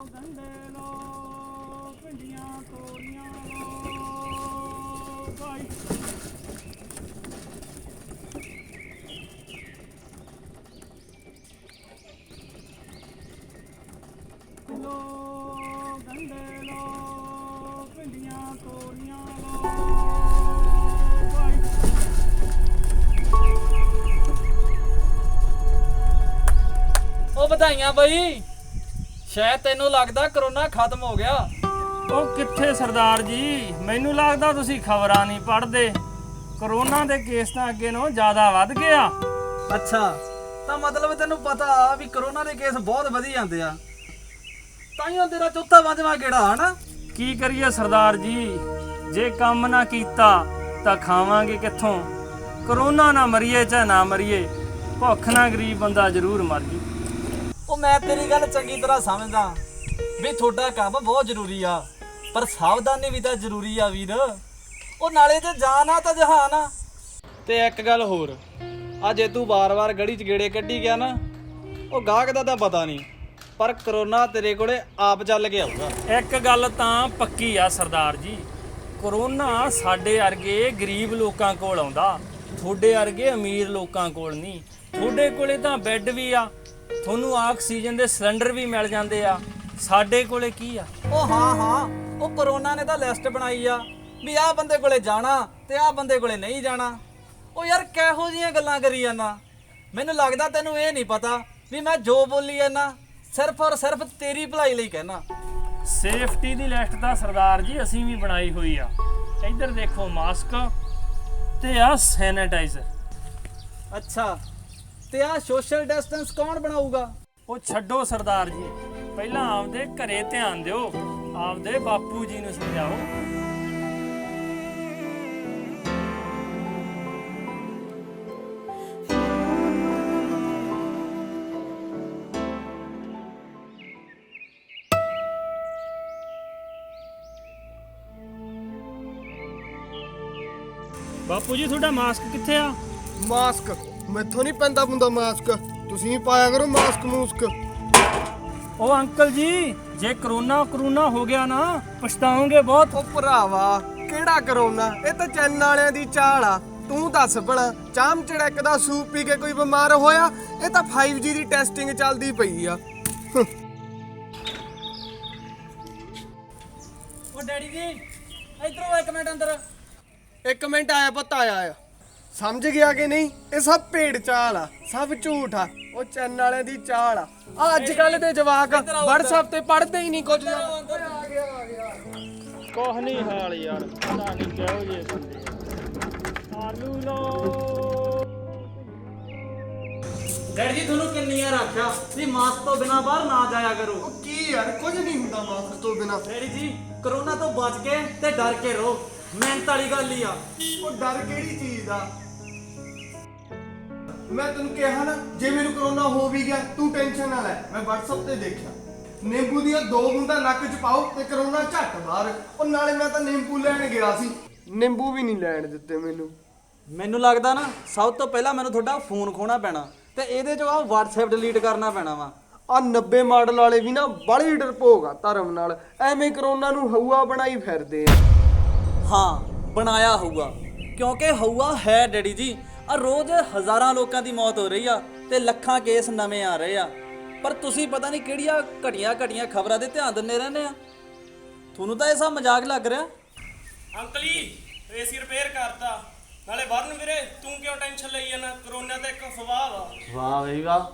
ਗੰਡੇ ਲੋ ਭਿੰਡੀਆਂ, ਤੋਰੀਆਂ ਲੋ ਭਾਈ। ਲੋ ਗੰਡੇ ਲੋ ਭਿੰਡੀਆਂ, ਤੋਰੀਆਂ ਲੋ ਭਾਈ। ਉਹ ਵਧਾਈਆਂ ਬਈ। ਸ਼ਾਇਦ ਤੈਨੂੰ ਲੱਗਦਾ ਕਰੋਨਾ ਖਤਮ ਹੋ ਗਿਆ। ਉਹ ਕਿੱਥੇ ਸਰਦਾਰ ਜੀ? ਮੈਨੂੰ ਲੱਗਦਾ ਤੁਸੀਂ ਖਬਰਾਂ ਨਹੀਂ ਪੜ੍ਹਦੇ। ਕਰੋਨਾ ਦੇ ਕੇਸ ਤਾਂ ਅੱਗੇ ਨਾਲੋਂ ਜ਼ਿਆਦਾ ਵੱਧ ਗਿਆ ਅੱਛਾ ਤਾਂ ਮਤਲਬ ਤੈਨੂੰ ਪਤਾ ਵੀ ਕਰੋਨਾ ਦੇ ਕੇਸ ਬਹੁਤ ਵਧੀ ਜਾਂਦੇ ਆ। ਤਾਈਓ ਤੇਰਾ ਚੌਥਾ ਪੰਜਵਾਂ ਕਿਹੜਾ ਹਨਾ? ਕੀ ਕਰੀਏ ਸਰਦਾਰ ਜੀ? ਜੇ ਕੰਮ ਨਾ ਕੀਤਾ ਤਾਂ ਖਾਵਾਂਗੇ ਕਿੱਥੋਂ? ਕਰੋਨਾ ਨਾ ਮਰੀਏ ਚਾਹੇ ਨਾ ਮਰੀਏ ਭੁੱਖ ਨਾ ਗਰੀਬ ਬੰਦਾ ਜ਼ਰੂਰ ਮਰ ਜੂ। ਉਹ ਮੈਂ ਤੇਰੀ ਗੱਲ ਚੰਗੀ ਤਰ੍ਹਾਂ ਸਮਝਦਾ। ਵੀ ਤੁਹਾਡਾ ਕੰਮ ਬਹੁਤ ਜ਼ਰੂਰੀ ਆ ਪਰ ਸਾਵਧਾਨੀ ਵੀ ਤਾਂ ਜ਼ਰੂਰੀ ਆ ਵੀਰ। ਉਹ ਨਾਲੇ ਤੇ ਜਾਨ ਆ ਤਾਂ ਜਹਾਨ ਆ। ਤੇ ਇੱਕ ਗੱਲ ਹੋਰ ਆ ਜੇ ਤੂੰ ਵਾਰ-ਵਾਰ ਗੜੀ 'ਚ ਗੇੜੇ ਕੱਢੀ ਗਿਆ ਨਾ ਉਹ ਗਾਹਕ ਦਾ ਤਾਂ ਪਤਾ ਨਹੀਂ ਪਰ ਕਰੋਨਾ ਤੇਰੇ ਕੋਲੇ ਆਪ ਚੱਲ ਕੇ ਆਊਗਾ। ਇੱਕ ਗੱਲ ਤਾਂ ਪੱਕੀ ਆ ਸਰਦਾਰ ਜੀ ਕਰੋਨਾ ਸਾਡੇ ਵਰਗੇ ਗਰੀਬ ਲੋਕਾਂ ਕੋਲ ਆਉਂਦਾ ਤੁਹਾਡੇ ਵਰਗੇ ਅਮੀਰ ਲੋਕਾਂ ਕੋਲ ਨਹੀਂ। ਤੁਹਾਡੇ ਕੋਲੇ ਤਾਂ ਬੈੱਡ ਵੀ ਆ ਤੁਹਾਨੂੰ ਆਕਸੀਜਨ ਦੇ ਸਿਲੰਡਰ ਵੀ ਮਿਲ ਜਾਂਦੇ ਆ। ਸਾਡੇ ਕੋਲੇ ਕੀ ਆ? ਉਹ ਹਾਂ ਹਾਂ ਉਹ ਕਰੋਨਾ ਨੇ ਤਾਂ ਲਿਸਟ ਬਣਾਈ ਆ ਵੀ ਆਹ ਬੰਦੇ ਕੋਲੇ ਜਾਣਾ ਤੇ ਆਹ ਬੰਦੇ ਕੋਲੇ ਨਹੀਂ ਜਾਣਾ। ਉਹ ਯਾਰ ਕਿਹੋ ਜੀਆਂ ਗੱਲਾਂ ਕਰੀ ਜਾਂਦਾ? ਮੈਨੂੰ ਲੱਗਦਾ ਤੈਨੂੰ ਇਹ ਨਹੀਂ ਪਤਾ ਵੀ ਮੈਂ ਜੋ ਬੋਲੀ ਜਾਂਦਾ ਸਿਰਫ ਔਰ ਸਿਰਫ ਤੇਰੀ ਭਲਾਈ ਲਈ ਕਹਿਣਾ। ਸੇਫਟੀ ਦੀ ਲਿਸਟ ਤਾਂ ਸਰਦਾਰ ਜੀ ਅਸੀਂ ਵੀ ਬਣਾਈ ਹੋਈ ਆ। ਇੱਧਰ ਦੇਖੋ ਮਾਸਕ ਤੇ ਆ ਸੈਨੀਟਾਈਜ਼ਰ। ਅੱਛਾ। ਤੇ ਆਹ ਸੋਸ਼ਲ ਡਿਸਟੈਂਸ ਕੌਣ ਬਣਾਊਗਾ? ਉਹ ਛੱਡੋ ਸਰਦਾਰ ਜੀ ਪਹਿਲਾਂ ਆਪਦੇ ਘਰੇ ਧਿਆਨ ਦਿਓ ਆਪਦੇ ਬਾਪੂ ਜੀ ਨੂੰ ਸਮਝਾਓ। ਬਾਪੂ ਜੀ ਤੁਹਾਡਾ ਮਾਸਕ ਕਿੱਥੇ ਆ? ਮਾਸਕ ਮੈਥੋਂ ਨਹੀਂ ਪੈਂਦਾ ਪੁੰਦਾ ਮਾਸਕ। ਤੁਸੀਂ ਪਾਇਆ ਕਰੋ ਮਾਸਕ ਮੂਸਕ। ਉਹ ਅੰਕਲ ਜੀ ਜੇ ਕਰੋਨਾ ਕਰੋਨਾ ਹੋ ਗਿਆ ਨਾ ਪਛਤਾਓਗੇ ਬਹੁਤ। ਉਹ ਭਰਾਵਾ ਕਿਹੜਾ ਕਰੋਨਾ? ਇਹ ਤਾਂ ਚੈਨ ਵਾਲਿਆਂ ਦੀ ਚਾਲ ਆ। ਤੂੰ ਦੱਸ ਭਲਾ ਚਾਮ ਚੜਕ ਦਾ ਸੂਪ ਪੀ ਕੇ ਕੋਈ ਬਿਮਾਰ ਹੋਇਆ? ਇਹ ਤਾਂ 5G ਦੀ ਟੈਸਟਿੰਗ ਚੱਲਦੀ ਪਈ ਆ। ਉਹ ਡੈਡੀ ਜੀ ਇਧਰੋਂ ਇੱਕ ਮਿੰਟ ਅੰਦਰ। ਇੱਕ ਮਿੰਟ ਆਇਆ ਪਤਾ ਆਇਆ ਆ ਸਮਝ ਗਿਆ ਕਿ ਨਹੀਂ? ਇਹ ਸਭ ਭੇਡ ਚਾਲ ਆ ਸਭ ਝੂਠ ਆ ਉਹ ਚੈਨ ਵਾਲਿਆਂ ਦੀ ਚਾਲ ਆ। ਆ ਅੱਜ ਕੱਲ ਦੇ ਜਵਾਕ WhatsApp ਤੇ ਪੜ੍ਹਦੇ ਹੀ ਨਹੀਂ ਕੁਝ ਕੁਛ ਨਹੀਂ ਹਾਲ ਯਾਰ ਪਤਾ ਨਹੀਂ ਕਿਹੋ ਆ। ਆਲੂ ਲੋ ਡੈਡੀ ਜੀ ਤੁਹਾਨੂੰ ਕਿੰਨੀਆਂ ਰੱਖਿਆ? ਵੀ ਮਾਸਕ ਤੋਂ ਬਿਨਾ ਬਾਹਰ ਨਾ ਜਾਇਆ ਕਰੋ। ਉਹ ਕੀ ਯਾਰ ਕੁਝ ਨਹੀਂ ਹੁੰਦਾ ਮਾਸਕ ਤੋਂ ਬਿਨਾ। ਡੈਡੀ ਜੀ ਕਰੋਨਾ ਤੋਂ ਬਚ ਕੇ ਤੇ ਡਰ ਕੇ ਰਹੋ। ਮਿਹਨਤ ਵਾਲੀ ਗੱਲ ਹੀ ਆ। ਉਹ ਡਰ ਕਿਹੜੀ ਚੀਜ਼ ਦਾ ਮੈਂ ਤੈਨੂੰ ਕਿਹਾ ਨਾ ਜੇ ਮੈਨੂੰ ਕਰੋਨਾ ਹੋ ਵੀ ਗਿਆ ਤੂੰ ਟੈਨਸ਼ਨ ਨਾ ਲੈ। ਮੈਂ WhatsApp ਤੇ ਦੇਖਿਆ। ਨਿੰਬੂ ਦੀਆਂ ਦੋ ਬੂੰਦਾਂ ਨੱਕ 'ਚ ਪਾਓ ਤੇ ਕਰੋਨਾ ਝੱਟ ਬਾਹਰ। ਉਹ ਨਾਲੇ ਮੈਂ ਤਾਂ ਨਿੰਬੂ ਲੈਣ ਗਿਆ ਸੀ। ਨਿੰਬੂ ਵੀ ਨਹੀਂ ਲੈਣ ਦਿੱਤੇ ਮੈਨੂੰ। ਮੈਨੂੰ ਲੱਗਦਾ ਨਾ ਸਭ ਤੋਂ ਪਹਿਲਾਂ ਮੈਨੂੰ ਤੁਹਾਡਾ ਫੋਨ ਖੋਣਾ ਪੈਣਾ ਤੇ ਇਹਦੇ ਚੋਂ ਆ WhatsApp ਡਿਲੀਟ ਕਰਨਾ ਪੈਣਾ ਵਾ। ਆ 90 ਮਾਡਲ ਵਾਲੇ ਵੀ ਨਾ ਬੜੀ ਡਰਪੋਕ ਆ ਧਰਮ ਨਾਲ। ਐਵੇਂ ਕਰੋਨਾ ਨੂੰ ਹਊਆ ਬਣਾਈ ਫਿਰਦੇ ਆ। ਹਾਂ ਬਣਾਇਆ ਹੋਊਗਾ ਕਿਉਂਕਿ ਹਊਆ ਹੈ ਡੈਡੀ ਜੀ ਆ ਰੋਜ਼ ਹਜ਼ਾਰਾਂ ਲੋਕਾਂ ਦੀ ਮੌਤ ਹੋ ਰਹੀ ਆ ਤੇ ਲੱਖਾਂ ਕੇਸ ਨਵੇਂ ਆ ਰਹੇ ਆ। ਪਰ ਤੁਸੀਂ ਪਤਾ ਨਹੀਂ ਕਿਹੜੀਆਂ ਘਟੀਆਂ ਘਟੀਆਂ ਖਬਰਾਂ ਦੇ ਧਿਆਨ ਦਿੰਦੇ ਰਹਿੰਦੇ ਆ। ਤੁਹਾਨੂੰ ਤਾਂ ਇਹ ਸਭ ਮਜ਼ਾਕ ਲੱਗ ਰਿਹਾ। ਅੰਕਲ ਏਸੀ ਰਿਪੇਅਰ ਕਰਤਾ। ਨਾਲੇ ਵਰਨ ਵੀਰੇ ਤੂੰ ਕਿਉਂ ਟੈਨਸ਼ਨ ਲਈ ਜਾਂਦਾ? ਕਰੋਨਾ ਤਾਂ ਇੱਕ ਅਫਵਾਹ ਵਾ। ਵਾਹ ਬਈ ਵਾਹ।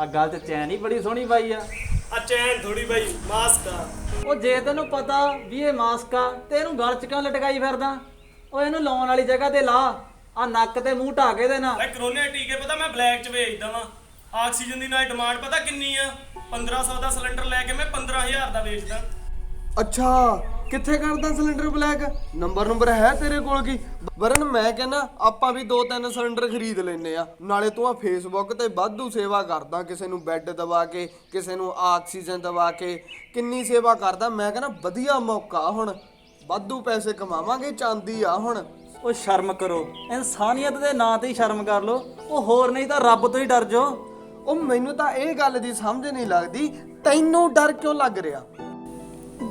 ਆ ਗੱਲ ਤੇ ਚੈਨ ਹੀ ਬੜੀ ਸੋਹਣੀ ਪਾਈ ਆ। ਆ ਚੈਨ ਥੋੜੀ ਬਾਈ ਮਾਸਕ ਆ। ਉਹ ਜੇ ਤੈਨੂੰ ਪਤਾ ਵੀ ਇਹ ਮਾਸਕ ਆ ਤੇ ਇਹਨੂੰ ਗਲ ਚ ਕਿਉਂ ਲਟਕਾਈ ਫਿਰਦਾ? ਉਹ ਇਹਨੂੰ ਲਾਉਣ ਵਾਲੀ ਜਗ੍ਹਾ ਤੇ ਲਾ। ਆ ਨੱਕ ਤੇ ਮੂੰਹ ਢਾ ਕੇ ਦੇ ਨਾ ਲੈ ਕਰੋਨਾ ਦੇ ਟੀਕੇ ਪਤਾ ਮੈਂ ਬਲੈਕ ਚ ਵੇਚਦਾ ਵਾਂ। ਆਕਸੀਜਨ ਦੀ ਨਾਲ ਡਿਮਾਂਡ ਪਤਾ ਕਿੰਨੀ ਆ? 1500 ਦਾ ਸਿਲੰਡਰ ਲੈ ਕੇ ਮੈਂ 15000 ਦਾ ਵੇਚਦਾ। ਅੱਛਾ ਕਿੱਥੇ ਕਰਦਾ ਸਿਲੰਡਰ ਬਲੈਕ? ਨੰਬਰ ਨੰਬਰ ਹੈ ਤੇਰੇ ਕੋਲ ਕੀ? ਵਰਨ ਮੈਂ ਕਹਿੰਦਾ ਆਪਾਂ ਵੀ ਦੋ ਤਿੰਨ ਸਿਲੰਡਰ ਖਰੀਦ ਲੈਨੇ ਆ। ਨਾਲੇ ਤੂੰ ਆ ਫੇਸਬੁੱਕ ਤੇ ਵਾਧੂ ਸੇਵਾ ਕਰਦਾ ਕਿਸੇ ਨੂੰ ਬੈੱਡ ਦਵਾ ਕੇ ਕਿਸੇ ਨੂੰ ਆਕਸੀਜਨ ਦਵਾ ਕੇ। ਕਿੰਨੀ ਸੇਵਾ ਕਰਦਾ ਮੈਂ ਕਹਿੰਦਾ ਵਧੀਆ ਮੌਕਾ ਹੁਣ। ਵਾਧੂ ਪੈਸੇ ਕਮਾਵਾਂਗੇ ਚਾਂਦੀ ਆ ਹੁਣ। ਉਹ ਸ਼ਰਮ ਕਰੋ। ਇਨਸਾਨੀਅਤ ਦੇ ਨਾਂ ਤੇ ਹੀ ਸ਼ਰਮ ਕਰ ਲੋ ਉਹ ਹੋਰ ਨਹੀਂ ਤਾਂ ਰੱਬ ਤੋਂ ਹੀ ਡਰ ਜਾਓ। ਉਹ ਮੈਨੂੰ ਤਾਂ ਇਹ ਗੱਲ ਦੀ ਸਮਝ ਨਹੀਂ ਲੱਗਦੀ ਤੈਨੂੰ ਡਰ ਕਿਉਂ ਲੱਗ ਰਿਹਾ?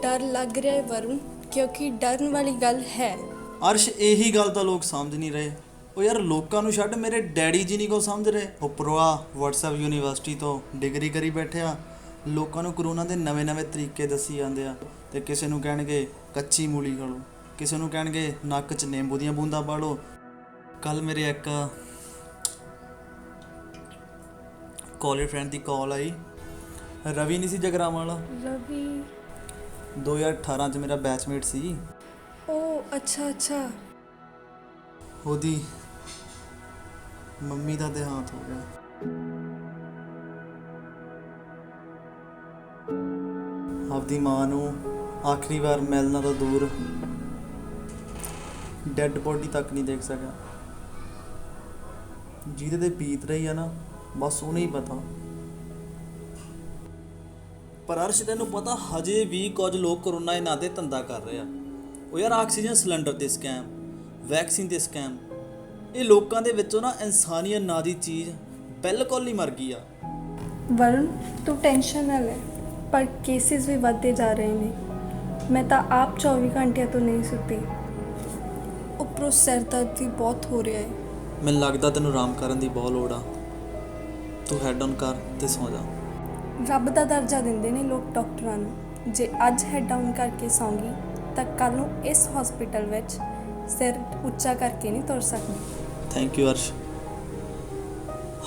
ਡਰ ਲੱਗ ਰਿਹਾ ਹੈ ਵਰੁਣ ਕਿਉਂਕਿ ਡਰਨ ਵਾਲੀ ਗੱਲ ਹੈ। ਅਰਸ਼ ਇਹੀ ਗੱਲ ਤਾਂ ਲੋਕ ਸਮਝ ਨਹੀਂ ਰਹੇ। ਉਹ ਯਾਰ ਲੋਕਾਂ ਨੂੰ ਛੱਡ ਮੇਰੇ ਡੈਡੀ ਜੀ ਨਹੀਂ ਕੋ ਸਮਝ ਰਹੇ। ਉੱਪਰੋਂ ਆ WhatsApp ਯੂਨੀਵਰਸਿਟੀ ਤੋਂ ਡਿਗਰੀ ਕਰੀ ਬੈਠਿਆ ਲੋਕਾਂ ਨੂੰ ਕਰੋਨਾ ਦੇ ਨਵੇਂ-ਨਵੇਂ ਤਰੀਕੇ ਦੱਸੀ ਜਾਂਦੇ ਆ ਤੇ ਕਿਸੇ ਨੂੰ ਕਹਿਣਗੇ ਕੱਚੀ ਮੂਲੀ ਖਾ ਲਓ। ਕਿਸੇ ਨੂੰ ਕਹਿਣਗੇ ਨੱਕ 'ਚ ਨਿੰਬੂ ਦੀਆਂ ਬੂੰਦਾਂ ਪਾ ਲਓ। ਕੱਲ ਮੇਰੇ ਇੱਕ ਕਾਲਜ ਫਰੈਂਡ ਦੀ ਕਾਲ ਆਈ। ਰਵੀ ਨਹੀਂ ਸੀ ਜਗਰਾਵਾਂ ਵਾਲਾ? ਰਵੀ। 2018 ਚ ਮੇਰਾ ਬੈਚਮੇਟ ਸੀ। ਉਹ ਅੱਛਾ ਅੱਛਾ। ਉਹਦੀ ਮੰਮੀ ਦਾ ਦੇਹਾਂਤ ਹੋ ਗਿਆ। ਆਪਦੀ ਮਾਂ ਨੂੰ ਆਖਰੀ ਵਾਰ ਮਿਲਣਾ ਤੋਂ ਦੂਰ ਡੈੱਡ ਬੋਡੀ ਤੱਕ ਨਹੀਂ ਦੇਖ ਸਕਿਆ। ਜਿਹਦੇ ਤੇ ਬੀਤ ਰਹੀ ਆ ਨਾ, ਬਸ ਉਹਨੂੰ ਹੀ ਪਤਾ। ਪਰ ਅਰਸ਼, ਤੈਨੂੰ ਪਤਾ, ਹਜੇ ਵੀ ਕੁਝ ਲੋਕ ਕਰੋਨਾ ਦੇ ਨਾਂ ਤੇ ਧੰਦਾ ਕਰ ਰਹੇ ਆ। ਉਹ ਯਾਰ ਆਕਸੀਜਨ ਸਿਲੰਡਰ ਤੇ ਸਕੈਮ, ਵੈਕਸੀਨ ਤੇ ਸਕੈਮ। ਇਹ ਲੋਕਾਂ ਦੇ ਵਿੱਚੋਂ ਨਾ ਇਨਸਾਨੀਅਤ ਨਾਂ ਦੀ ਚੀਜ਼ ਬਿਲਕੁਲ ਹੀ ਮਰ ਗਈ ਆ। ਵਰੁਣ, ਤੂੰ ਟੈਨਸ਼ਨ ਨਾ ਲੈ, ਪਰ ਕੇਸਿਸ ਵੀ ਵੱਧਦੇ ਜਾ ਰਹੇ ਨੇ। ਮੈਂ ਤਾਂ ਆਪ 24 ਘੰਟਿਆਂ ਤੋਂ ਨਹੀਂ ਸੁੱਤੀ। ਉੱਪਰੋਂ ਸਿਰ ਦਰਦ ਵੀ ਬਹੁਤ ਹੋ ਰਿਹਾ ਹੈ। ਮੈਨੂੰ ਲੱਗਦਾ ਤੈਨੂੰ ਆਰਾਮ ਕਰਨ ਦੀ ਬਹੁਤ ਲੋੜ ਆ। ਤੂੰ ਹੈਡ ਔਨ ਕਰ ਤੇ ਸੌ ਜਾ। ਰੱਬ ਦਾ ਦਰਜਾ ਦਿੰਦੇ ਨੇ ਲੋਕ ਡਾਕਟਰਾਂ ਨੂੰ। ਜੇ ਅੱਜ ਹੈਡ ਡਾਊਨ ਕਰਕੇ ਸੌਂਗੀ ਤਾਂ ਕੱਲ ਨੂੰ ਇਸ ਹਸਪੀਟਲ ਵਿੱਚ ਸਿਰ ਉੱਚਾ ਕਰਕੇ ਨਹੀਂ ਤੁਰ ਸਕਦੀ। Thank you Arsh.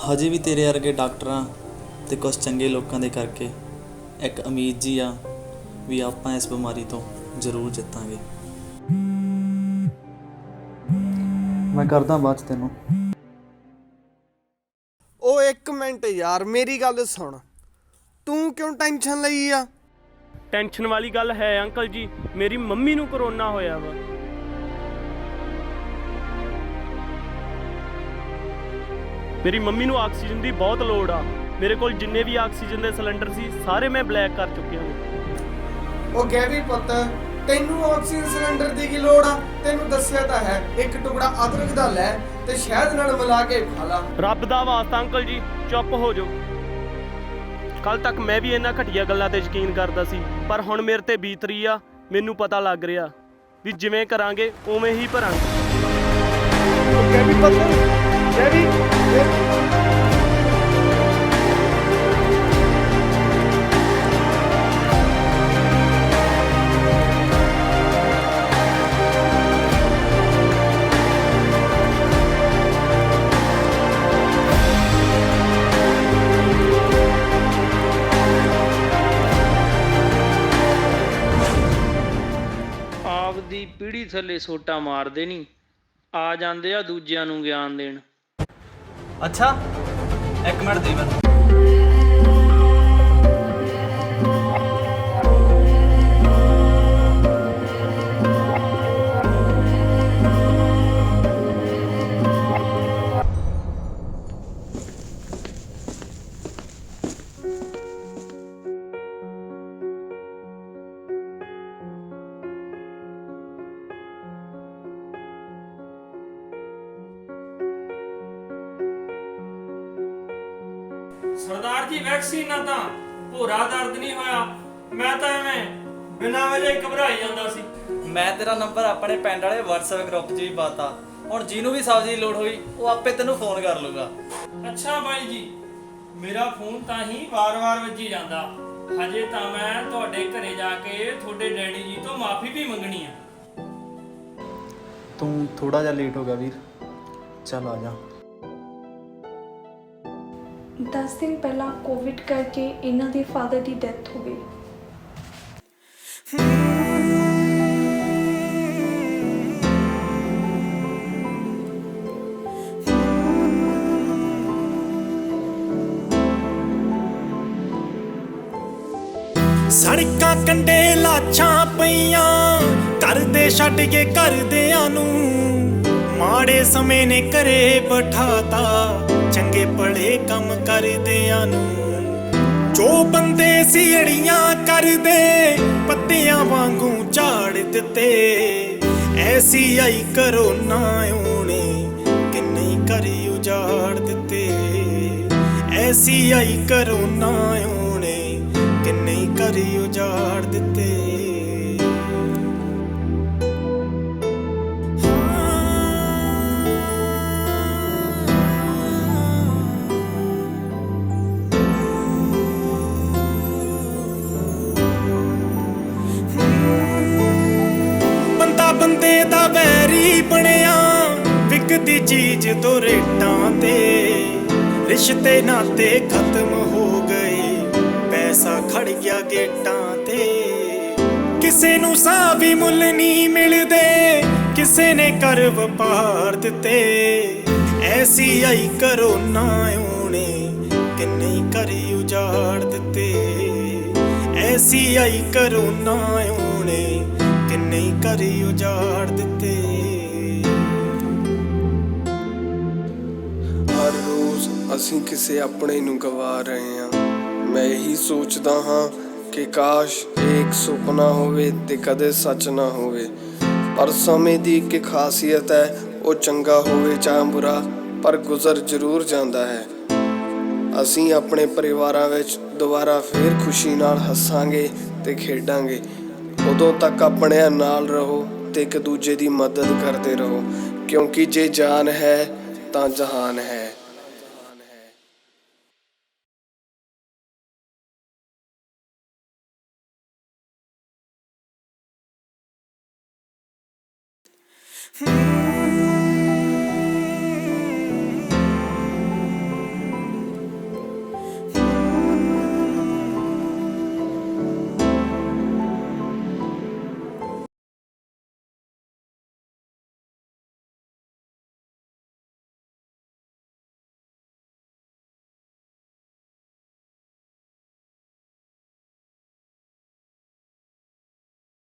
ਹਜੇ ਵੀ ਤੇਰੇ ਵਰਗੇ ਡਾਕਟਰਾਂ ਤੇ ਕੁਝ ਚੰਗੇ ਲੋਕਾਂ ਦੇ ਕਰਕੇ ਇੱਕ ਉਮੀਦ ਜੀ ਆ ਵੀ ਆਪਾਂ ਇਸ ਬਿਮਾਰੀ ਤੋਂ ਜ਼ਰੂਰ ਜਿੱਤਾਂਗੇ। ਮੈਂ ਕਰਦਾ ਬਾਅਦ 'ਚ ਤੈਨੂੰ। ਉਹ ਇੱਕ ਮਿੰਟ ਯਾਰ ਮੇਰੀ ਗੱਲ ਸੁਣ। ਤੂੰ ਕਿਉਂ ਟੈਨਸ਼ਨ ਲਈ ਆ? ਟੈਨਸ਼ਨ ਵਾਲੀ ਗੱਲ ਹੈ ਅੰਕਲ ਜੀ ਮੇਰੀ ਮੰਮੀ ਨੂੰ ਕਰੋਨਾ ਹੋਇਆ ਵਾ। ਮੇਰੀ ਮੰਮੀ ਨੂੰ ਆਕਸੀਜਨ ਦੀ ਬਹੁਤ ਲੋੜ ਆ। ਮੇਰੇ ਕੋਲ ਜਿੰਨੇ ਵੀ ਆਕਸੀਜਨ ਦੇ ਸਿਲੰਡਰ ਸੀ ਸਾਰੇ ਮੈਂ ਬਲੈਕ ਕਰ ਚੁੱਕਿਆ ਹਾਂ। ਉਹ ਗੈਵੀ ਪੁੱਤ ਤੈਨੂੰ ਆਕਸੀਜਨ ਸਿਲੰਡਰ ਦੀ ਕੀ ਲੋੜ ਆ? ਤੈਨੂੰ ਦੱਸਿਆ ਤਾਂ ਹੈ ਇੱਕ ਟੁਕੜਾ ਅਦਰਕ ਦਾ ਲੈ ਤੇ ਸ਼ਹਿਦ ਨਾਲ ਮਿਲਾ ਕੇ ਖਾ ਲਾ। ਰੱਬ ਦਾ ਵਾਸਤਾ ਅੰਕਲ ਜੀ ਚੁੱਪ ਹੋ ਜਾਓ। ਕੱਲ ਤੱਕ ਮੈਂ ਵੀ ਇਹਨਾਂ ਘਟੀਆ ਗੱਲਾਂ ਤੇ ਯਕੀਨ ਕਰਦਾ ਸੀ ਪਰ ਹੁਣ ਮੇਰੇ ਤੇ ਬੀਤ ਰਹੀ ਆ ਮੈਨੂੰ ਪਤਾ ਲੱਗ ਰਿਹਾ ਵੀ ਜਿਵੇਂ ਕਰਾਂਗੇ ਉਵੇਂ ਹੀ ਭਰਾਂਗੇ। ਗੈਵੀ ਪੁੱਤ ਗੈਵੀ ਥੱਲੇ ਸੋਟਾ ਮਾਰਦੇ ਨਹੀਂ ਆ ਜਾਂਦੇ ਆ ਦੂਜਿਆਂ ਨੂੰ ਗਿਆਨ ਦੇਣ। ਅੱਛਾ, ਇੱਕ ਮਿੰਟ ਦੇ ਮੈਨੂੰ। ਸਰਦਾਰ ਜੀ ਵੈਕਸੀਨ ਨਾਲ ਤਾਂ। ਭੋਰਾ ਦਰਦ ਨਹੀਂ ਹੋਇਆ। ਮੈਂ ਤਾਂ ਐਵੇਂ ਬਿਨਾਂ ਵਜ੍ਹਾ ਹੀ ਘਬਰਾਈ ਜਾਂਦਾ ਸੀ। ਮੈਂ ਤੇਰਾ ਨੰਬਰ ਆਪਣੇ ਪਿੰਡ ਵਾਲੇ WhatsApp ਗਰੁੱਪ 'ਚ ਵੀ ਪਾਤਾ। ਹੁਣ ਜਿਹਨੂੰ ਵੀ ਸਬਜ਼ੀ ਦੀ ਲੋੜ ਹੋਈ ਉਹ ਆਪੇ ਤੈਨੂੰ ਫੋਨ ਕਰ ਲੂਗਾ ਅੱਛਾ ਬਾਈ ਜੀ ਮੇਰਾ ਫੋਨ ਤਾਂ ਹੀ ਵਾਰ-ਵਾਰ ਵੱਜੀ ਜਾਂਦਾ। ਹਜੇ ਤਾਂ ਮੈਂ ਤੁਹਾਡੇ ਘਰੇ ਜਾ ਕੇ ਤੁਹਾਡੇ ਡੈਡੀ ਜੀ ਤੋਂ ਮਾਫੀ ਵੀ ਮੰਗਣੀ ਆ। ਤੂੰ ਥੋੜਾ ਜਿਹਾ ਲੇਟ ਹੋ ਗਿਆ ਵੀਰ। ਚੱਲ ਆ ਜਾ। 10 ਦਿਨ ਪਹਿਲਾਂ ਕੋਵਿਡ ਕਰਕੇ ਇਹਨਾਂ ਦੇ ਫਾਦਰ ਦੀ ਡੈਥ ਹੋ ਗਈ। ਸੜਕਾਂ ਕੰਡੇ ਲਾਛਾਂ ਪਈਆਂ, ਕਰਦੇ ਛੱਡ ਕੇ ਘਰਦਿਆਂ ਨੂੰ। ਮਾੜੇ ਸਮੇਂ ਨੇ ਘਰੇ ਬਠਾਤਾ। ਚੰਗੇ ਭਲੇ ਕੰਮ ਕਰਦਿਆਂ ਨੂੰ। ਜੋ ਬੰਦੇ ਸੀ ਕਰਦੇ, ਪੱਤਿਆਂ ਵਾਂਗੂ ਝਾੜ ਦਿੱਤੇ। ਐਸੀ ਆਈ ਕਰੋਨਾ ਉਹਨੇ ਕਿੰਨੇ ਘਰ ਉਜਾੜ ਦਿੱਤੇ। ਐਸੀ ਆਈ ਕਰੋਨਾ ਉਹਨੇ ਕਿੰਨੇ ਕਰੀ ਉਜਾੜ ਦਿੱਤੇ। ਬਣਿਆ, ਵਿਕਦੀ ਚੀਜ਼ ਤੋਂ ਰੇਟਾਂ ਤੇ। ਰਿਸ਼ਤੇ ਨਾਤੇ ਖਤਮ ਹੋ ਗਏ, ਪੈਸਾ ਖੜ ਗਿਆ ਗੇਟਾਂ ਤੇ। ਕਿਸੇ ਨੂੰ ਸਾਹ ਵੀ ਮੁੱਲ ਨਹੀਂ ਮਿਲਦੇ, ਕਿਸੇ ਨੇ ਕਰ ਵਪਾਰ ਦਿੱਤੇ। ਐਸੀ ਆਈ ਕਰੋਨਾ ਉਹਨੇ, ਕਿੰਨੇ ਹੀ ਕਰੀ ਉਜਾੜ ਦਿੱਤੇ। ਐਸੀ ਆਈ ਕਰੋਨਾ ਉਹਨੇ, ਕਿੰਨੇ ਹੀ ਕਰੀ ਉਜਾੜ ਦਿੱਤੇ। ਅਸੀਂ ਕਿਸੇ ਆਪਣੇ ਨੂੰ ਗਵਾ ਰਹੇ ਹਾਂ। ਮੈਂ ਇਹੀ ਸੋਚਦਾ ਹਾਂ ਕਿ ਕਾਸ਼ ਇਹ ਇੱਕ ਸੁਪਨਾ ਹੋਵੇ ਤੇ ਕਦੇ ਸੱਚ ਨਾ ਹੋਵੇ। ਪਰ ਸਮੇਂ ਦੀ ਇੱਕ ਖਾਸੀਅਤ ਹੈ, ਉਹ ਚੰਗਾ ਹੋਵੇ ਜਾਂ ਬੁਰਾ, ਪਰ ਗੁਜ਼ਰ ਜ਼ਰੂਰ ਜਾਂਦਾ ਹੈ। ਅਸੀਂ ਆਪਣੇ ਪਰਿਵਾਰਾਂ ਵਿੱਚ ਦੁਬਾਰਾ ਫੇਰ ਖੁਸ਼ੀ ਨਾਲ ਹੱਸਾਂਗੇ ਤੇ ਖੇਡਾਂਗੇ। ਉਦੋਂ ਤੱਕ ਆਪਣਿਆਂ ਨਾਲ ਰਹੋ ਤੇ ਇੱਕ ਦੂਜੇ ਦੀ ਮਦਦ ਕਰਦੇ ਰਹੋ, ਕਿਉਂਕਿ ਜੇ ਜਾਨ ਹੈ ਤਾਂ ਜਹਾਨ ਹੈ।